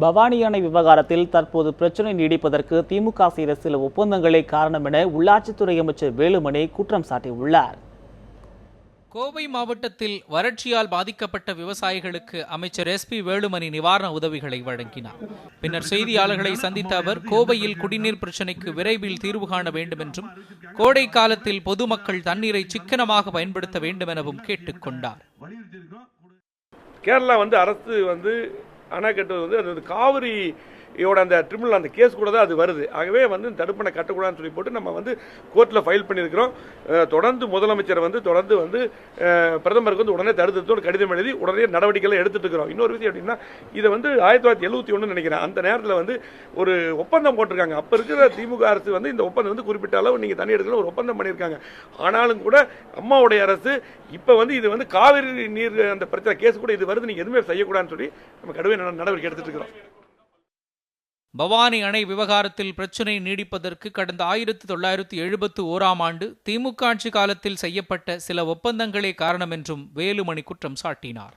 பவானி அணை விவகாரத்தில் தற்போது பிரச்சனை நீடிப்பதற்கு திமுக செய்த சில ஒப்பந்தங்களே காரணம் என உள்ளாட்சித்துறை அமைச்சர் வேலுமணி குற்றம் சாட்டியுள்ளார். கோவை மாவட்டத்தில் வறட்சியால் பாதிக்கப்பட்ட விவசாயிகளுக்கு அமைச்சர் எஸ்பி வேலுமணி நிவாரண உதவிகளை வழங்கினார். பின்னர் செய்தியாளர்களை சந்தித்த அவர் கோவையில் குடிநீர் பிரச்சினைக்கு விரைவில் தீர்வு காண வேண்டும் என்றும் கோடை காலத்தில் பொதுமக்கள் தண்ணீரை சிக்கனமாக பயன்படுத்த வேண்டும் எனவும் கேட்டுக்கொண்டார் கேரளா வந்து அரசு வந்து அணை கட்டுவது வந்து அது வந்து காவிரியோட அந்த ட்ரிபிள் அந்த கேஸ் கூட தான் அது வருது. ஆகவே வந்து தடுப்பணை கட்டக்கூடாதுன்னு சொல்லி போட்டு நம்ம வந்து கோர்ட்டில் ஃபைல் பண்ணியிருக்கிறோம். தொடர்ந்து முதலமைச்சர் வந்து தொடர்ந்து வந்து பிரதமருக்கு வந்து உடனே தடுத்து கடிதம் எழுதி உடனே நடவடிக்கைகளை எடுத்துட்டு இருக்கிறோம். இன்னொரு விஷயம் எப்படின்னா இதை வந்து ஆயிரத்தி தொள்ளாயிரத்தி எழுபத்தி ஒன்று நினைக்கிறேன். அந்த நேரத்தில் வந்து ஒரு ஒப்பந்தம் போட்டிருக்காங்க. அப்போ இருக்கிற திமுக அரசு வந்து இந்த ஒப்பந்தம் வந்து குறிப்பிட்ட அளவு நீங்கள் தண்ணி எடுக்கல ஒரு ஒப்பந்தம் பண்ணியிருக்காங்க. ஆனாலும் கூட அம்மாவுடைய அரசு இப்போ வந்து இது வந்து காவிரி நீர் அந்த பிரச்சனை கேஸ் கூட இது வருது. நீங்கள் எதுவுமே செய்யக்கூடாதுன்னு சொல்லி நம்ம கடுமையாக நட- நடவடிக்கை எடுத்துட்டு இருக்கிறோம் பவானி அணை விவகாரத்தில் பிரச்சினை நீடிப்பதற்கு கடந்த ஆயிரத்தி தொள்ளாயிரத்தி எழுபத்து ஓராம் ஆண்டு திமுக ஆட்சி காலத்தில் செய்யப்பட்ட சில ஒப்பந்தங்களே காரணம் என்றும் வேலுமணி குற்றம் சாட்டினார்.